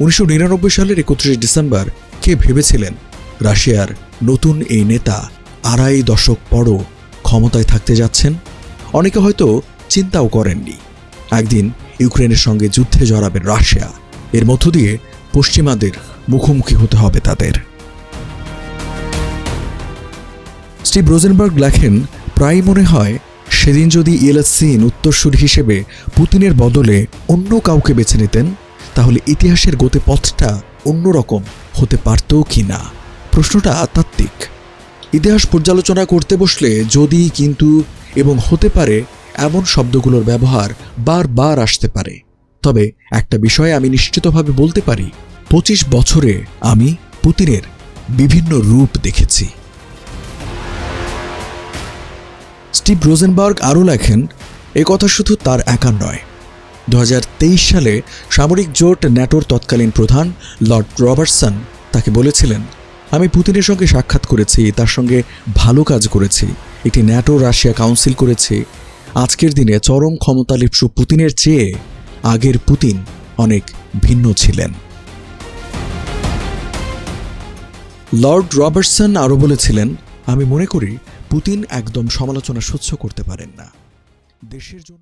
উনিশশো নিরানব্বই সালের একত্রিশ ডিসেম্বর কে ভেবেছিলেন? রাশিয়ার নতুন এই নেতা আড়াই দশক পরও ক্ষমতায় থাকতে যাচ্ছেন? অনেকে হয়তো চিন্তাও করেননি। একদিন ইউক্রেনের সঙ্গে যুদ্ধে জড়াবেন রাশিয়া। এর মধ্য দিয়ে পশ্চিমাদের মুখোমুখি হতে হবে তাদের। স্টিভ রোজেনবার্গ লেখেন প্রায় মনে হয় সেদিন যদি ইয়েলাসিন উত্তরসূরি হিসেবে পুতিনের বদলে অন্য কাউকে বেছে নিতেন তাহলে ইতিহাসের গতি পথটা অন্যরকম হতে পারত কি না? প্রশ্নটা তাত্ত্বিক। ইতিহাস পর্যালোচনা করতে বসলে যদি, কিন্তু এবং হতে পারে এমন শব্দগুলোর ব্যবহার বারবার আসতে পারে। তবে একটা বিষয়ে আমি নিশ্চিতভাবে বলতে পারি, পঁচিশ বছরে আমি পুতিনের বিভিন্ন রূপ দেখেছি। স্টিভ রোজেনবার্গ আরও লেখেন, এ কথা শুধু তার একার নয় দু হাজার তেইশ সালে সামরিক জোট ন্যাটোর তৎকালীন প্রধান লর্ড রবার্টসন তাকে বলেছিলেন, আমি পুতিনের সঙ্গে সাক্ষাৎ করেছি, তার সঙ্গে ভালো কাজ করেছি একটি ন্যাটো রাশিয়া কাউন্সিল করেছি। আজকের দিনে চরম ক্ষমতালিপ্সু পুতিনের চেয়ে আগের পুতিন অনেক ভিন্ন ছিলেন। লর্ড রবার্টসন আরও বলেছিলেন, আমি মনে করি পুতিন একদম সমালোচনা সহ্য করতে পারেন না। দেশের জন্য